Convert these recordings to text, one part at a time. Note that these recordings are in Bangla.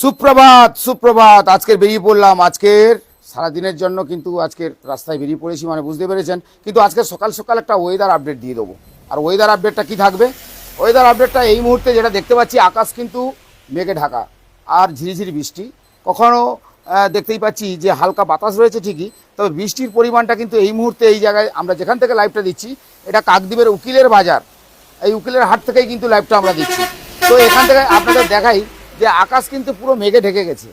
সুপ্রভাত সুপ্রভাত। আজকের বেরিয়ে পড়লাম। আজকের সারাদিনের জন্য কিন্তু আজকের রাস্তায় বেরিয়ে পড়েছি মানে বুঝতে পেরেছেন। কিন্তু আজকে সকাল সকাল একটা ওয়েদার আপডেট দিয়ে দেবো। আর ওয়েদার আপডেটটা কি থাকবে? ওয়েদার আপডেটটা এই মুহূর্তে যেটা দেখতে পাচ্ছি, আকাশ কিন্তু মেঘে ঢাকা আর ঝিরিঝিরি বৃষ্টি। কখনো দেখতেই পাচ্ছি যে হালকা বাতাস রয়েছে ঠিকই, তবে বৃষ্টির পরিমাণটা কিন্তু এই মুহূর্তে এই জায়গায় আমরা যেখান থেকে লাইভটা দিচ্ছি, এটা কাকদ্বীপের উকিলের বাজার। এই উকিলের হাট থেকেই কিন্তু লাইভটা আমরা দিচ্ছি। তো এখান থেকে আপনাদের দেখাই যে আকাশ কিন্তু পুরো মেঘে ঢেকে গেছে।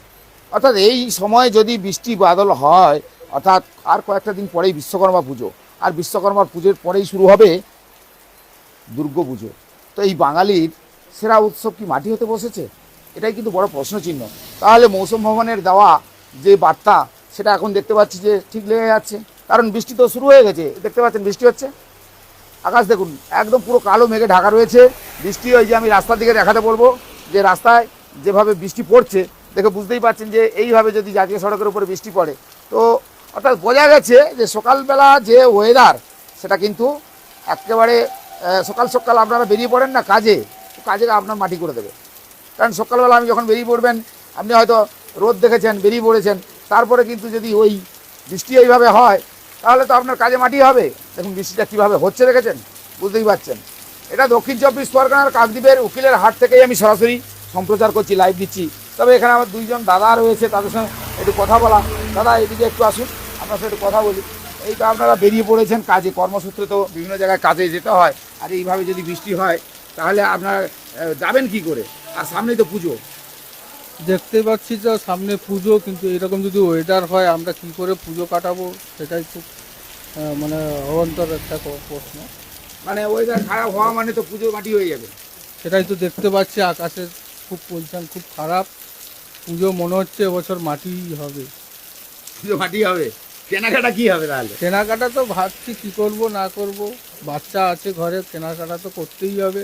অর্থাৎ এই সময় যদি বৃষ্টি বাদল হয়, অর্থাৎ আর কয়েকটা দিন পরেই বিশ্বকর্মা পুজো, আর বিশ্বকর্মা পুজোর পরেই শুরু হবে দুর্গা পুজো। তো এই বাঙালির সেরা উৎসব কি মাটি হতে বসেছে? এটাই কিন্তু বড় প্রশ্নচিহ্ন। তাহলে মৌসুম ভবনের দেওয়া যে বার্তা, সেটা এখন দেখতে পাচ্ছি যে ঠিক লেগে যাচ্ছে। কারণ বৃষ্টি তো শুরু হয়ে গেছে। দেখতে পাচ্ছেন বৃষ্টি হচ্ছে? আকাশ দেখুন, একদম পুরো কালো মেঘে ঢাকা রয়েছে। বৃষ্টি ওই যে আমি রাস্তার দিকে দেখাতে বলব, যে রাস্তায় যেভাবে বৃষ্টি পড়ছে, দেখে বুঝতেই পারছেন যে এইভাবে যদি জাতীয় সড়কের উপরে বৃষ্টি পড়ে, তো অর্থাৎ বোঝা গেছে যে সকালবেলা যে ওয়েদার সেটা কিন্তু একেবারে সকাল সকাল আপনারা বেরিয়ে পড়েন না কাজে কাজে আপনার মাটি করে দেবে। কারণ সকালবেলা আমি যখন বেরিয়ে পড়বেন, আপনি হয়তো রোদ দেখেছেন, বেরিয়ে পড়েছেন, তারপরে কিন্তু যদি ওই বৃষ্টি এইভাবে হয়, তাহলে তো আপনার কাজে মাটি হবে। দেখুন বৃষ্টিটা কীভাবে হচ্ছে দেখেছেন? বুঝতেই পারছেন। এটা দক্ষিণ চব্বিশ পরগনার কাকদ্বীপের উকিলের হাট থেকেই আমি সরাসরি সম্প্রচার করছি লাইভ দিচ্ছি। তবে এখানে আমার দুইজন দাদা রয়েছে তাদের সঙ্গে একটু কথা বলা। দাদা এদিকে একটু আসুন আপনার সাথে একটু কথা বলি। এই তো আপনারা বেরিয়ে পড়েছেন কাজে কর্মসূত্রে তো বিভিন্ন জায়গায় কাজে যেতে হয়। আর এইভাবে যদি বৃষ্টি হয় তাহলে আপনারা যাবেন কি করে? আর সামনেই তো পুজো। দেখতে পাচ্ছি তো সামনে পুজো কিন্তু এরকম যদি ওয়েদার হয় আমরা কি করে পুজো কাটাবো? সেটাই খুব মানে অবান্তর একটা প্রশ্ন। মানে ওয়েদার খারাপ হওয়া মানে তো পুজো মাটি হয়ে যাবে। সেটাই তো দেখতে পাচ্ছি আকাশের খুব পজিশন খুব খারাপ। পুজো মনে হচ্ছে এবছর মাটিই হবে। পুজো মাটি হবে? কেনাকাটা কি হবে তাহলে? কেনাকাটা তো ভাবছি কি করব না করব। বাচ্চা আছে ঘরে কেনাকাটা তো করতেই হবে।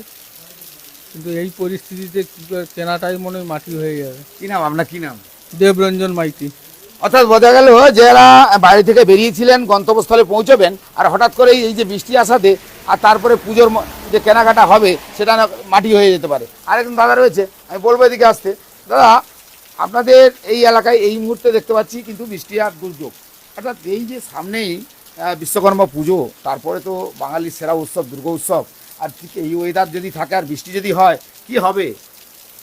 কিন্তু এই পরিস্থিতিতে কি কেনাটাই মনে হয় মাটি হয়ে যাবে। কি নাম আপনার? কি নাম? দেবরঞ্জন মাইতি। অর্থাৎ বোঝা গেল যারা বাড়ি থেকে বেরিয়েছিলেন গন্তব্যস্থলে পৌঁছবেন আর হঠাৎ করে এই যে বৃষ্টি আসাতে আর তারপরে পুজোর যে কেনাকাটা হবে, সেটা মাটি হয়ে যেতে পারে। আরেকজন দাদা রয়েছে, আমি বলব এদিকে আসতে। দাদা, আপনাদের এই এলাকায় এই মুহূর্তে দেখতে পাচ্ছি কিন্তু বৃষ্টি আর দুর্যোগ। অর্থাৎ এই যে সামনেই বিশ্বকর্মা পুজো, তারপরে তো বাঙালির সেরা উৎসব, দুর্গা উৎসব, আর ঠিক এই ওয়েদার যদি থাকে আর বৃষ্টি যদি হয়, কি হবে?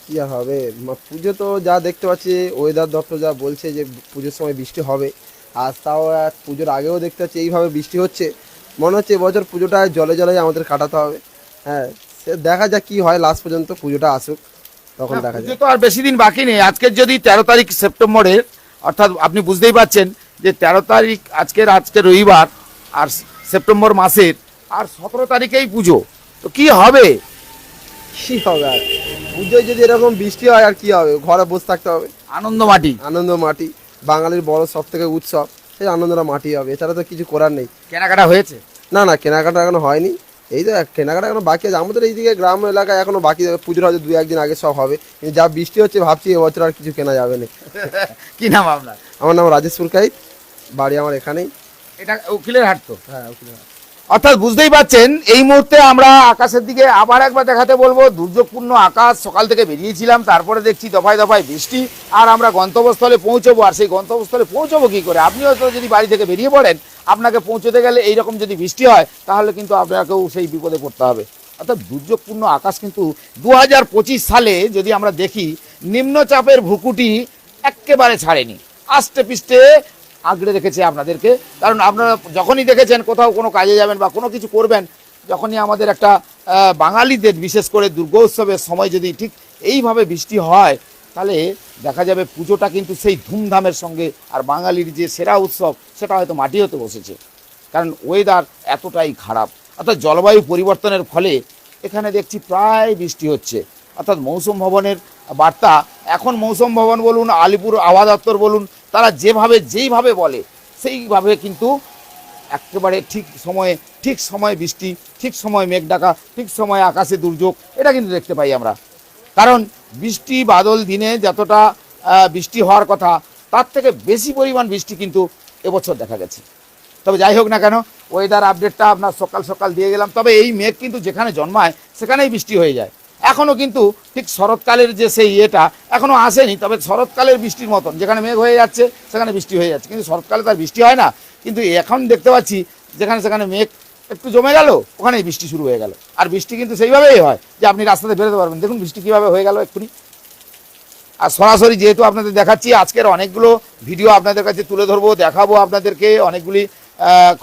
কি হবে। পুজো তো যা দেখতে পাচ্ছি ওয়েদার দপ্তর যা বলছে যে পুজোর সময় বৃষ্টি হবে। আর তাও পুজোর আগেও দেখতে পাচ্ছি, এইভাবে বৃষ্টি হচ্ছে। মনে হচ্ছে এবছর পুজোটা জলে জলে আমাদের কাটাতে হবে। হ্যাঁ সে দেখা যাক কি হয় লাস্ট পর্যন্ত পুজোটা আসুক তখন দেখা যায় তো আর বেশি দিন বাকি নেই। আজকের যদি তেরো তারিখ সেপ্টেম্বরের অর্থাৎ আপনি বুঝতেই পারছেন যে তেরো তারিখ আজকের আজকে রবিবার আর সেপ্টেম্বর মাসের আর সতেরো তারিখেই পুজো। তো কি হবে? কি হবে আর? পুজোয় যদি এরকম বৃষ্টি হয় আর কি হবে? ঘরে বসে থাকতে হবে। আনন্দ মাটি। আনন্দ মাটি। বাঙালির বড় সব থেকে উৎসব সেই আনন্দটা মাটি হবে। এছাড়া তো কিছু করার নেই। কেনাকাটা হয়েছে? না না কেনাকাটা এখনও হয়নি। এই তো কেনাকাটা এখনও বাকি আছে। আমাদের এইদিকে গ্রাম এলাকায় এখনও বাকি। পুজোর হয়তো দু একদিন আগে সব হবে। কিন্তু যা বৃষ্টি হচ্ছে ভাবছি এবছর আর কিছু কেনা যাবে না। কি নাম আপনার? আমার নাম রাজেশ পুরকাইত বাড়ি আমার এখানেই। এটা উকিলের হাট তো? হ্যাঁ ওখানে। অর্থাৎ বুঝতেই পাচ্ছেন এই মুহূর্তে আমরা আকাশের দিকে আবার একবার দেখাতে বলব। দুর্যোগপূর্ণ আকাশ, সকাল থেকে বেরিয়েছিলাম, তারপরে দেখছি দফায় দফায় বৃষ্টি, আর আমরা গন্তব্যস্থলে পৌঁছবো। আর সেই গন্তব্যস্থলে পৌঁছবো কি করে? আপনি হয়তো যদি বাড়ি থেকে বেরিয়ে পড়েন, আপনাকে পৌঁছতে গেলে এইরকম যদি বৃষ্টি হয়, তাহলে কিন্তু আপনাকেও সেই বিপদে পড়তে হবে। অর্থাৎ দুর্যোগপূর্ণ আকাশ কিন্তু দু হাজার পঁচিশ সালে যদি আমরা দেখি, নিম্নচাপের ভুকুটি একেবারে ছাড়েনি। আস্তে পিষ্টে আগড়ে রেখেছে আপনাদেরকে। কারণ আপনারা যখনই দেখেছেন কোথাও কোনো কাজে যাবেন বা কোনো কিছু করবেন, যখনই আমাদের একটা বাঙালিদের, বিশেষ করে দুর্গোৎসবের সময় যদি ঠিক এইভাবে বৃষ্টি হয়, তাহলে দেখা যাবে পুজোটা কিন্তু সেই ধুমধামের সঙ্গে আর বাঙালির যে সেরা উৎসব, সেটা হয়তো মাটি হতে বসেছে। কারণ ওয়েদার এতটাই খারাপ। অর্থাৎ জলবায়ু পরিবর্তনের ফলে এখানে দেখছি প্রায় বৃষ্টি হচ্ছে। অর্থাৎ মৌসুম ভবনের বার্তা। এখন মৌসুম ভবন বলুন, আলিপুর আবহাওয়া দপ্তর বলুন, তারা যেভাবে, যেইভাবে বলে, সেইভাবে কিন্তু একেবারে ঠিক সময়ে ঠিক সময়ে বৃষ্টি, ঠিক সময় মেঘ ডাকা, ঠিক সময়ে আকাশে দুর্যোগ, এটা কিন্তু দেখতে পাই আমরা। কারণ বৃষ্টি বাদল দিনে যতটা বৃষ্টি হওয়ার কথা, তার থেকে বেশি পরিমাণ বৃষ্টি কিন্তু এবছর দেখা গেছে। তবে যাই হোক না কেন ওয়েদার আপডেটটা আপনার সকাল সকাল দিয়ে গেলাম। তবে এই মেঘ কিন্তু যেখানে জন্মায়, সেখানেই বৃষ্টি হয়ে যায়। এখনও কিন্তু ঠিক শরৎকালের যে সেই ইয়েটা এখনও আসেনি, তবে শরৎকালের বৃষ্টির মতন। যেখানে মেঘ হয়ে যাচ্ছে, সেখানে বৃষ্টি হয়ে যাচ্ছে। কিন্তু শরৎকালে তার বৃষ্টি হয় না। কিন্তু এখন দেখতে পাচ্ছি, যেখানে সেখানে মেঘ একটু জমে গেল, ওখানেই বৃষ্টি শুরু হয়ে গেল। আর বৃষ্টি কিন্তু সেইভাবেই হয় যে আপনি রাস্তাতে বেরোতে পারবেন। দেখুন বৃষ্টি কীভাবে হয়ে গেল এক্ষুনি। আর সরাসরি যেহেতু আপনাদের দেখাচ্ছি, আজকের অনেকগুলো ভিডিও আপনাদের কাছে তুলে ধরবো, দেখাবো আপনাদেরকে, অনেকগুলি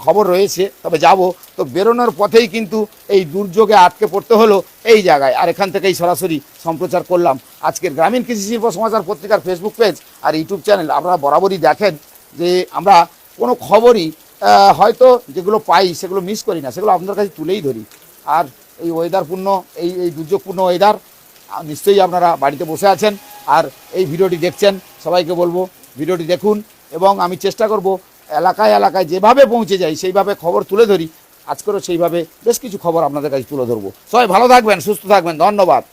খবর রয়েছে, তবে যাব। তো বেরোনোর পথেই কিন্তু এই দুর্যোগে আটকে পড়তে হলো এই জায়গায়। আর এখান থেকেই সরাসরি সম্প্রচার করলাম। আজকের গ্রামীণ কৃষি শিল্প সমাচার পত্রিকার ফেসবুক পেজ আর ইউটিউব চ্যানেল আপনারা বরাবরই দেখেন যে আমরা কোনো খবরই হয়তো যেগুলো পাই সেগুলো মিস করি না, সেগুলো আপনাদের কাছে তুলেই ধরি। আর এই ওয়েদারপূর্ণ এই এই দুর্যোগপূর্ণ ওয়েদার নিশ্চয়ই আপনারা বাড়িতে বসে আছেন। আর এই ভিডিওটি দেখছেন, সবাইকে বলব, ভিডিওটি দেখুন এবং আমি চেষ্টা করব এলাকায় এলাকায় যেভাবে পৌঁছে যায় সেইভাবে খবর তুলে ধরি। আজকেরও সেইভাবে বেশ কিছু খবর আপনাদের কাছে তুলে ধরবো। সবাই ভালো থাকবেন, সুস্থ থাকবেন। ধন্যবাদ।